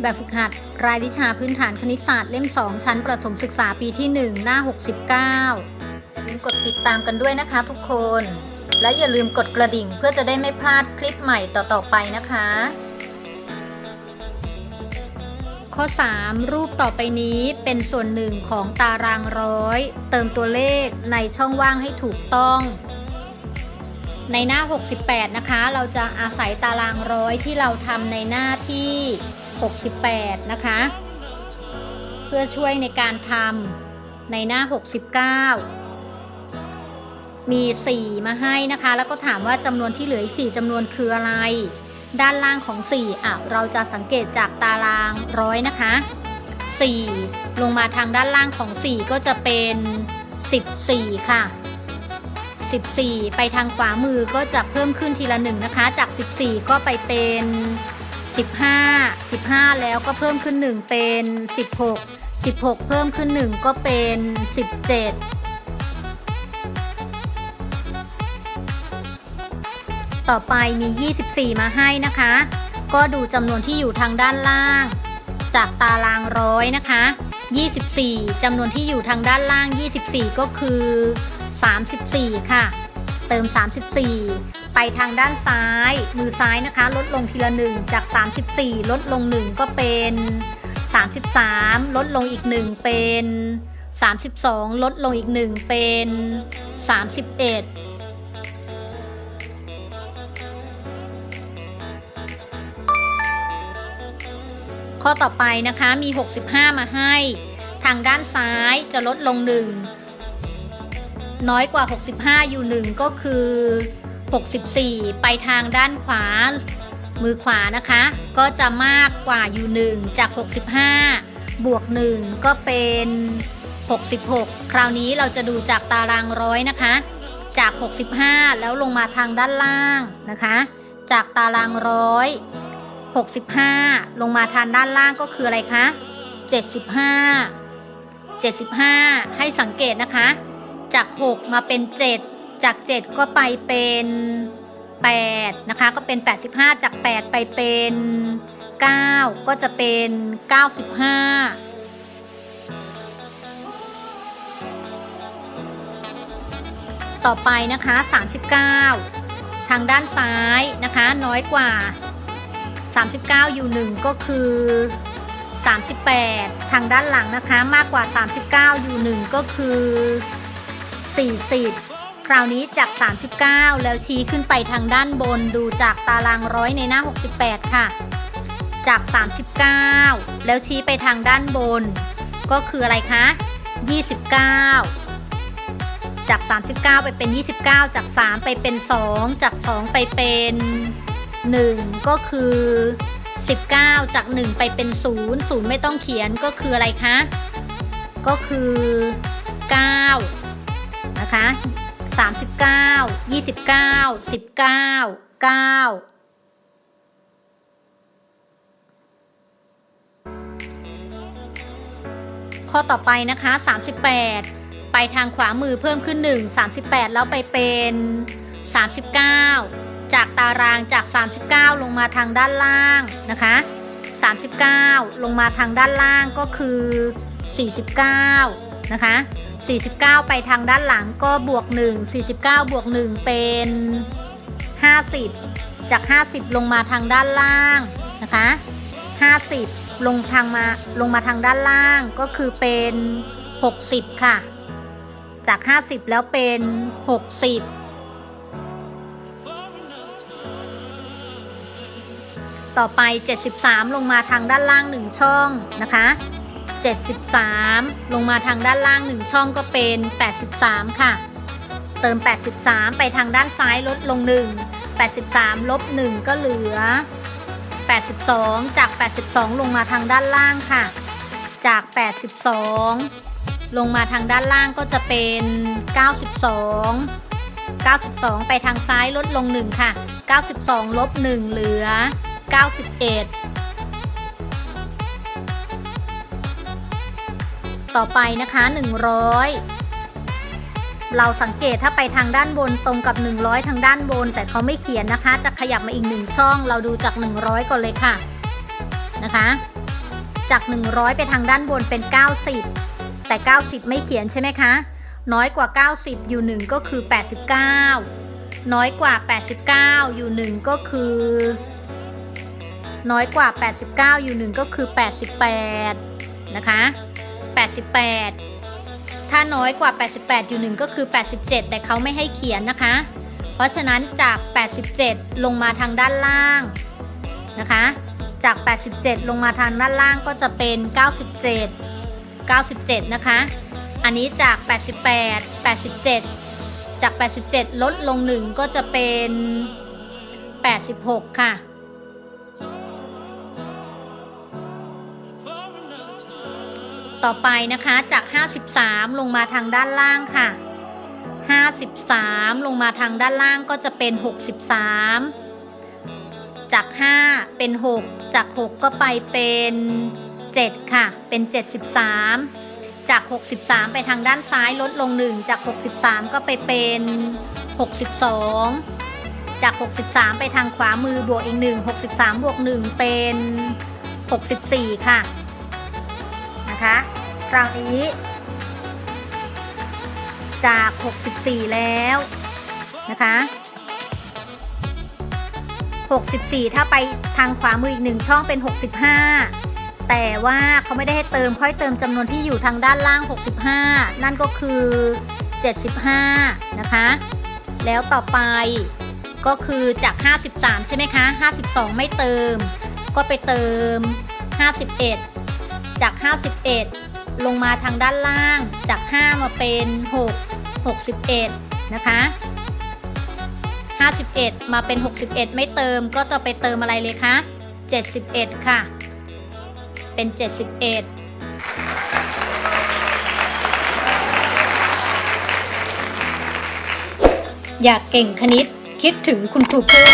แบบฝึกหัด รายวิชาพื้นฐานคณิตศาสตร์เล่ม 2 ชั้นประถมศึกษาปีที่ 1 หน้า 69อย่าลืมกดติดตามกันด้วยนะคะทุกคน และอย่าลืมกดกระดิ่งเพื่อจะได้ไม่พลาดคลิปใหม่ต่อ ๆ ไปนะคะ ข้อ 3 รูปต่อไปนี้เป็นส่วนหนึ่งของตารางร้อย เติมตัวเลขในช่องว่างให้ถูกต้องในหน้า 68 นะคะ เราจะอาศัยตารางร้อยที่เราทำในหน้าที่ 68 นะคะ เพื่อช่วยในการทำในหน้า 69 มี 4 มาให้นะคะ แล้วก็ถามว่าจำนวนที่เหลืออีก 4จำนวนคืออะไร ด้านล่างของ 4อะเราจะสังเกตจากตารางร้อยนะคะ 4 ลงมาทางด้านล่างของ 4 ก็จะเป็น 14 ค่ะ14 ไปทางขวามือก็จะเพิ่มขึ้นทีละหนึ่งนะคะ จาก 14 ก็ไปเป็น 15 15 แล้วก็เพิ่มขึ้น 1 เป็น 16 16 เพิ่มขึ้น 1 ก็เป็น 17 ต่อไปมี 24 มาให้นะคะ ก็ดูจำนวนที่อยู่ทางด้านล่าง จากตารางร้อยนะคะ 24 จำนวนที่อยู่ทางด้านล่าง 24 ก็คือ 34 ค่ะ เติม 34 ไปทางด้านซ้าย มือซ้ายนะคะ ลดลงทีละ 1 จาก 34 ลดลง 1 ก็เป็น 33 ลดลงอีก 1 เป็น 32 ลดลงอีก 1 เป็น 31ข้อต่อไปนะคะมี 65 มาให้ ทางด้านซ้ายจะลดลง 1 น้อยกว่า 65 อยู่ 1 ก็คือ 64 ไปทางด้านขวา มือขวานะคะ ก็จะมากกว่าอยู่ 1 จาก 65 บวก 1 ก็เป็น 66 คราวนี้เราจะดูจากตารางร้อยนะคะ จาก 65 แล้วลงมาทางด้านล่างนะคะ จากตารางร้อย65 ลงมาทางด้านล่างก็คืออะไรคะ 75 75 ให้สังเกตนะคะ จาก 6 มาเป็น 7 จาก 7 ก็ไปเป็น 8 นะคะ ก็เป็น 85 จาก 8 ไปเป็น 9 ก็จะเป็น 95ต่อไปนะคะ 39 ทางด้านซ้ายนะคะ น้อยกว่า 39 อยู่ 1 ก็คือ 38 ทางด้านหลังนะคะ มากกว่า 39 อยู่ 1 ก็คือ 40 คราวนี้จาก 39 แล้วชี้ขึ้นไปทางด้านบนดูจากตารางร้อยในหน้า 68 ค่ะ จาก 39 แล้วชี้ไปทางด้านบน ก็คืออะไรคะ 29 จาก 39 ไปเป็น 29 จาก 3 ไปเป็น 2 จาก 2 ไปเป็น 1 ก็คือ 19 จาก 1 ไปเป็น 0 0 ไม่ต้องเขียนก็คืออะไรคะ ก็คือ 9 นะคะ 39 29 19 9ข้อต่อไปนะคะ 38 ไปทางขวามือเพิ่มขึ้น 1 38 แล้วไปเป็น 39 จากตารางจาก 39 ลงมาทางด้านล่างนะคะ 39 ลงมาทางด้านล่างก็คือ 49 นะคะ 49 ไปทางด้านหลังก็บวก 1 49 บวก 1 เป็น 50 จาก 50 ลงมาทางด้านล่างนะคะ 50 ลงทางมาลงมาทางด้านล่างก็คือเป็น 60 ค่ะ จาก 50 แล้วเป็น 60ต่อไป 73 ลงมาทางด้านล่าง 1 ช่องนะคะ 73 ลงมาทางด้านล่าง 1 ช่องก็เป็น 83 ค่ะ เติม 83 ไปทางด้านซ้ายลดลง 1 83 ลบ 1 ก็เหลือ 82 จาก 82 ลงมาทางด้านล่างค่ะ จาก 82 ลงมาทางด้านล่างก็จะเป็น 92 92 ไปทางซ้ายลดลง 1 ค่ะ 92 ลบ 1 เหลือ 91 ต่อไปนะคะ 100 เราสังเกตถ้าไปทางด้านบนตรงกับ 100 ทางด้านบน แต่เขาไม่เขียนนะคะ จะขยับมาอีก 1 ช่อง เราดูจาก 100 ก่อนเลยค่ะนะคะ จาก 100 ไปทางด้านบนเป็น 90 แต่ 90 ไม่เขียนใช่ไหมคะ น้อยกว่า 90 อยู่ 1 ก็คือ 89 น้อยกว่า 89 อยู่ 1 ก็คือน้อยกว่า 89 อยู่ 1 ก็คือ 88 นะคะ 88 ถ้าน้อยกว่า 88 อยู่1ก็คือ 87 แต่เขาไม่ให้เขียนนะคะ เพราะฉะนั้นจาก 87 ลงมาทางด้านล่างนะคะ จาก 87 ลงมาทางด้านล่างก็จะเป็น 97 97 นะคะ อันนี้จาก 88 87 จาก 87 ลดลง 1 ก็จะเป็น 86 ค่ะ ต่อไปนะคะจาก 53 ลงมาทางด้านล่างค่ะ 53 ลงมาทางด้านล่างก็จะเป็น 63 จาก 5 เป็น 6 จาก 6 ก็ไปเป็น 7 ค่ะ เป็น 73 จาก 63 ไปทางด้านซ้ายลดลง 1 จาก 63 ก็ไปเป็น 62 จาก 63 ไปทางขวามือบวกอีก 1 63 บวก 1 เป็น 64 ค่ะนะคะ คราวนี้ จาก 64 แล้วนะคะ 64 ถ้าไปทางขวามืออีกหนึ่งช่องเป็น 65 แต่ว่าเขาไม่ได้ให้เติมค่อยเติมจำนวนที่อยู่ทางด้านล่าง 65 นั่นก็คือ 75 นะคะ แล้วต่อไปก็คือจาก 53 ใช่ไหมคะ 52 ไม่เติม ก็ไปเติม 51 จาก 51 ลงมาทางด้านล่างจาก 5 มาเป็น 6 61 นะคะ 51 มาเป็น 61 ไม่เติมก็จะไปเติมอะไรเลยคะ 71 ค่ะ เป็น 71อยากเก่งคณิตคิดถึงคุณครูพึ่ง